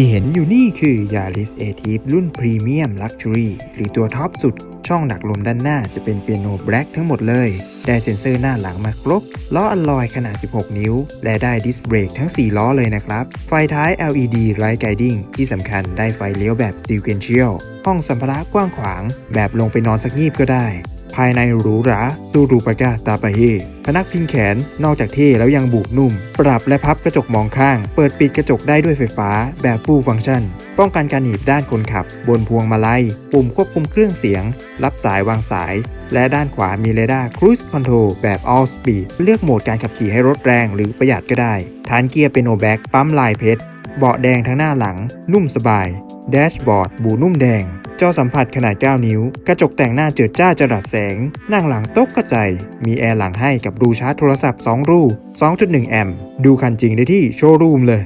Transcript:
ที่เห็นอยู่นี่คือ Yaris a t i v รุ่น Premium Luxury หรือตัวท็อปสุด ช่องดักลมด้านหน้าจะเป็นเปียโนแบล็กทั้งหมดเลย ได้เซ็นเซอร์หน้าหลังมาครบ ล้ออัลลอยขนาด 16 นิ้ว และได้ดิสเบรกทั้ง 4 ล้อเลยนะครับ ไฟท้าย LED Light Guiding ที่สำคัญได้ไฟเลี้ยวแบบ Sequential ห้องสัมภาระกว้างขวาง แบบลงไปนอนสักงีบก็ได้ ภายในหรูหราซูรูปากาตาปาเฮพนักพิงแขนนอกจากเท่แล้วยังบุกนุ่ม ปรับและพับกระจกมองข้าง เปิดปิดกระจกได้ด้วยไฟฟ้าแบบฟูลฟังก์ชัน ป้องกันการหนีบด้านคนขับ บนพวงมาลัย ปุ่มควบคุมเครื่องเสียง รับสายวางสาย และด้านขวามีเรดาร์ Cruise Control แบบ All Speed เลือกโหมดการขับขี่ให้รถแรงหรือประหยัดก็ได้ฐานเกียร์เป็นโนแบ็กปั๊มลายเพชรเบาะแดงทั้งหน้าหลัง นุ่มสบาย แดชบอร์ด บูนุ่มแดง จอสัมผัสขนาด 9 นิ้ว กระจกแต่งหน้าเจิดจ้าจรัสแสง นั่งหลังโต๊ะกระจายมีแอร์หลังให้กับรูชาร์จโทรศัพท์ 2 รู 2.1 แอมป์ ดูคันจริงได้ที่โชว์รูมเลย